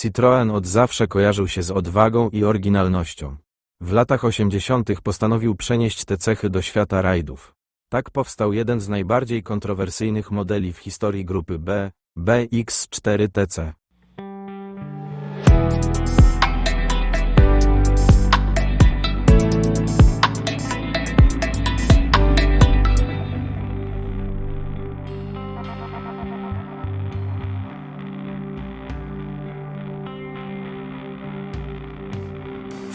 Citroën od zawsze kojarzył się z odwagą i oryginalnością. W latach 80. postanowił przenieść te cechy do świata rajdów. Tak powstał jeden z najbardziej kontrowersyjnych modeli w historii grupy B, BX4TC.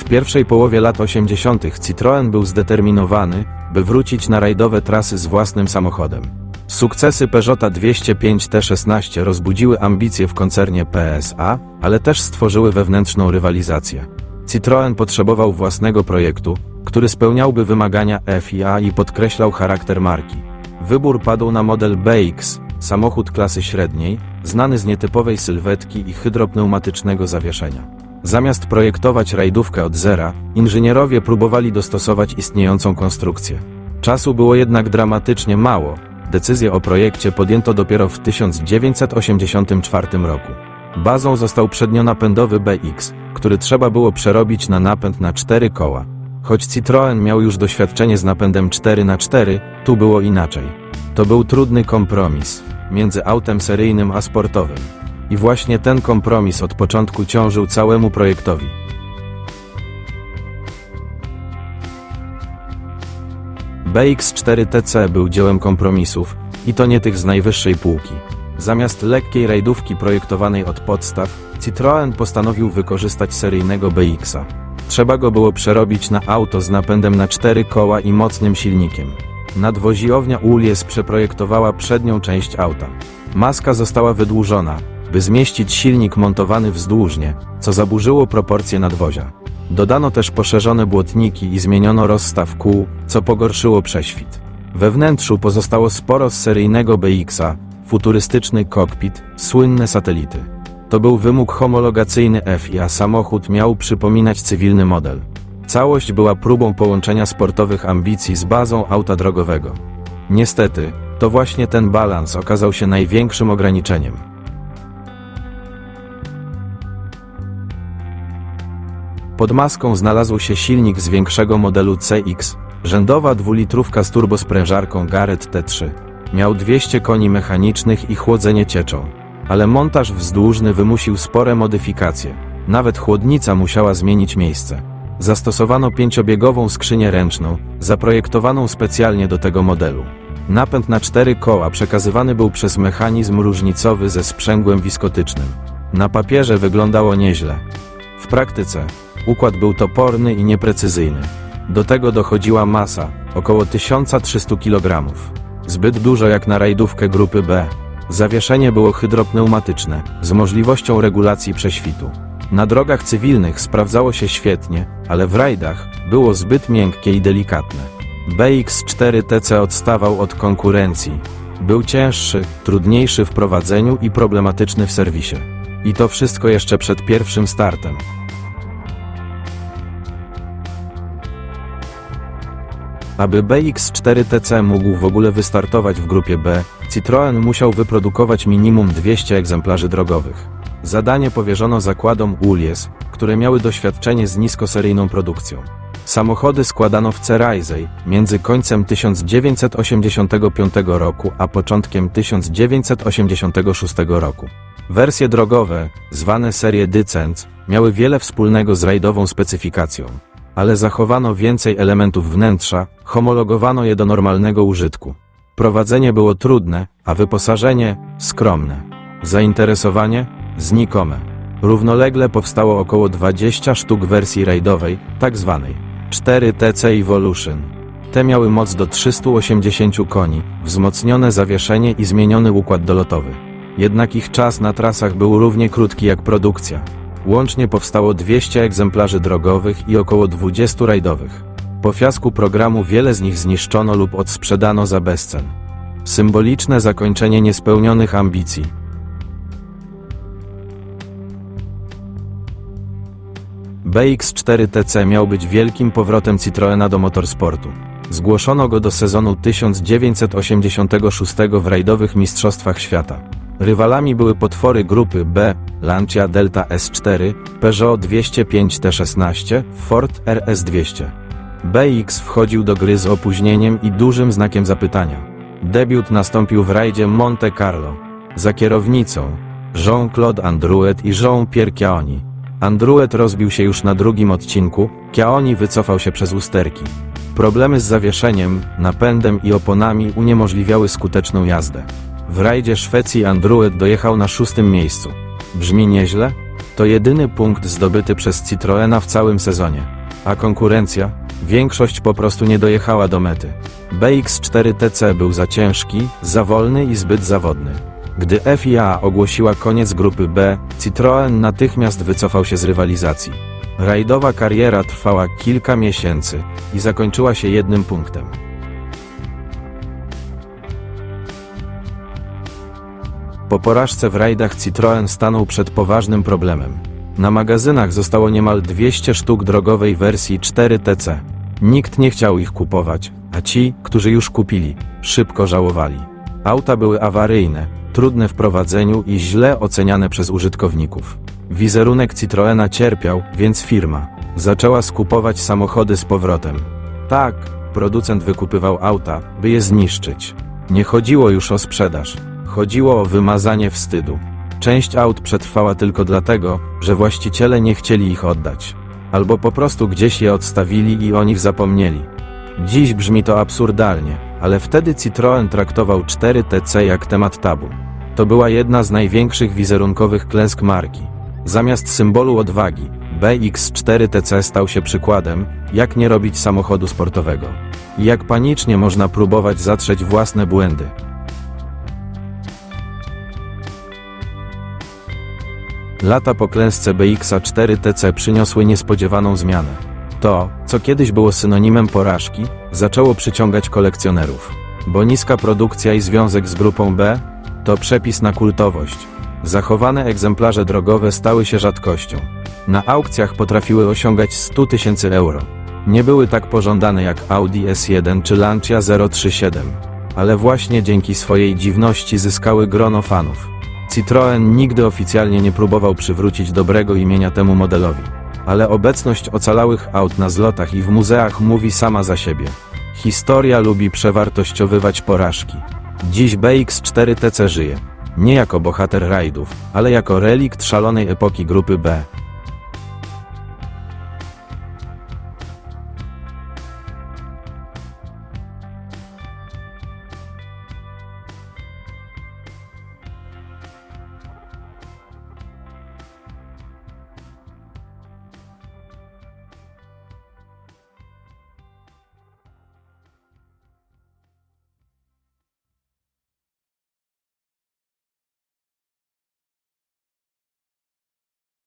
Pierwszej połowie lat 80. Citroën był zdeterminowany, by wrócić na rajdowe trasy z własnym samochodem. Sukcesy Peugeota 205 T16 rozbudziły ambicje w koncernie PSA, ale też stworzyły wewnętrzną rywalizację. Citroën potrzebował własnego projektu, który spełniałby wymagania FIA i podkreślał charakter marki. Wybór padł na model BX, samochód klasy średniej, znany z nietypowej sylwetki i hydropneumatycznego zawieszenia. Zamiast projektować rajdówkę od zera, inżynierowie próbowali dostosować istniejącą konstrukcję. Czasu było jednak dramatycznie mało. Decyzję o projekcie podjęto dopiero w 1984 roku. Bazą został przednionapędowy BX, który trzeba było przerobić na napęd na cztery koła. Choć Citroën miał już doświadczenie z napędem 4x4, tu było inaczej. To był trudny kompromis między autem seryjnym a sportowym. I właśnie ten kompromis od początku ciążył całemu projektowi. BX4TC był dziełem kompromisów, i to nie tych z najwyższej półki. Zamiast lekkiej rajdówki projektowanej od podstaw, Citroën postanowił wykorzystać seryjnego BX-a. Trzeba go było przerobić na auto z napędem na cztery koła i mocnym silnikiem. Nadwoziownia Ulies przeprojektowała przednią część auta. Maska została wydłużona, by zmieścić silnik montowany wzdłużnie, co zaburzyło proporcje nadwozia. Dodano też poszerzone błotniki i zmieniono rozstaw kół, co pogorszyło prześwit. We wnętrzu pozostało sporo z seryjnego BX-a, futurystyczny kokpit, słynne satelity. To był wymóg homologacyjny FIA, samochód miał przypominać cywilny model. Całość była próbą połączenia sportowych ambicji z bazą auta drogowego. Niestety, to właśnie ten balans okazał się największym ograniczeniem. Pod maską znalazł się silnik z większego modelu CX, rzędowa dwulitrówka z turbosprężarką Garrett T3. Miał 200 koni mechanicznych i chłodzenie cieczą. Ale montaż wzdłużny wymusił spore modyfikacje. Nawet chłodnica musiała zmienić miejsce. Zastosowano pięciobiegową skrzynię ręczną, zaprojektowaną specjalnie do tego modelu. Napęd na cztery koła przekazywany był przez mechanizm różnicowy ze sprzęgłem wiskotycznym. Na papierze wyglądało nieźle. W praktyce układ był toporny i nieprecyzyjny. Do tego dochodziła masa, około 1300 kg. Zbyt dużo jak na rajdówkę grupy B. Zawieszenie było hydropneumatyczne, z możliwością regulacji prześwitu. Na drogach cywilnych sprawdzało się świetnie, ale w rajdach było zbyt miękkie i delikatne. BX4TC odstawał od konkurencji. Był cięższy, trudniejszy w prowadzeniu i problematyczny w serwisie. I to wszystko jeszcze przed pierwszym startem. Aby BX4TC mógł w ogóle wystartować w grupie B, Citroën musiał wyprodukować minimum 200 egzemplarzy drogowych. Zadanie powierzono zakładom Ulies, które miały doświadczenie z niskoseryjną produkcją. Samochody składano w Cerajzej między końcem 1985 roku a początkiem 1986 roku. Wersje drogowe, zwane serie Dycent, miały wiele wspólnego z rajdową specyfikacją ale zachowano więcej elementów wnętrza, homologowano je do normalnego użytku. Prowadzenie było trudne, a wyposażenie skromne. Zainteresowanie znikome. Równolegle powstało około 20 sztuk wersji rajdowej, tak zwanej 4TC Evolution. Te miały moc do 380 koni, wzmocnione zawieszenie i zmieniony układ dolotowy. Jednak ich czas na trasach był równie krótki jak produkcja. Łącznie powstało 200 egzemplarzy drogowych i około 20 rajdowych. Po fiasku programu wiele z nich zniszczono lub odsprzedano za bezcen. Symboliczne zakończenie niespełnionych ambicji. BX4TC miał być wielkim powrotem Citroena do motorsportu. Zgłoszono go do sezonu 1986 w rajdowych Mistrzostwach Świata. Rywalami były potwory grupy B, Lancia Delta S4, Peugeot 205 T16, Ford RS200. BX wchodził do gry z opóźnieniem i dużym znakiem zapytania. Debiut nastąpił w rajdzie Monte Carlo. Za kierownicą Jean-Claude Andruet i Jean-Pierre Chiaoni. Andruet rozbił się już na drugim odcinku, Chiaoni wycofał się przez usterki. Problemy z zawieszeniem, napędem i oponami uniemożliwiały skuteczną jazdę. W rajdzie Szwecji Andruet dojechał na szóstym miejscu. Brzmi nieźle? To jedyny punkt zdobyty przez Citroena w całym sezonie. A konkurencja? Większość po prostu nie dojechała do mety. BX4TC był za ciężki, za wolny i zbyt zawodny. Gdy FIA ogłosiła koniec grupy B, Citroen natychmiast wycofał się z rywalizacji. Rajdowa kariera trwała kilka miesięcy i zakończyła się jednym punktem. Po porażce w rajdach Citroen stanął przed poważnym problemem. Na magazynach zostało niemal 200 sztuk drogowej wersji 4TC. Nikt nie chciał ich kupować, a ci, którzy już kupili, szybko żałowali. Auta były awaryjne, trudne w prowadzeniu i źle oceniane przez użytkowników. Wizerunek Citroena cierpiał, więc firma zaczęła skupować samochody z powrotem. Tak, producent wykupywał auta, by je zniszczyć. Nie chodziło już o sprzedaż, chodziło o wymazanie wstydu. Część aut przetrwała tylko dlatego, że właściciele nie chcieli ich oddać. Albo po prostu gdzieś je odstawili i o nich zapomnieli. Dziś brzmi to absurdalnie, ale wtedy Citroen traktował 4TC jak temat tabu. To była jedna z największych wizerunkowych klęsk marki. Zamiast symbolu odwagi, BX4TC stał się przykładem, jak nie robić samochodu sportowego. I jak panicznie można próbować zatrzeć własne błędy. Lata po klęsce BX4TC przyniosły niespodziewaną zmianę. To, co kiedyś było synonimem porażki, zaczęło przyciągać kolekcjonerów. Bo niska produkcja i związek z grupą B to przepis na kultowość. Zachowane egzemplarze drogowe stały się rzadkością. Na aukcjach potrafiły osiągać 100 tysięcy euro. Nie były tak pożądane jak Audi S1 czy Lancia 037, ale właśnie dzięki swojej dziwności zyskały grono fanów. Citroen nigdy oficjalnie nie próbował przywrócić dobrego imienia temu modelowi, ale obecność ocalałych aut na zlotach i w muzeach mówi sama za siebie. Historia lubi przewartościowywać porażki. Dziś BX4TC żyje. Nie jako bohater rajdów, ale jako relikt szalonej epoki grupy B.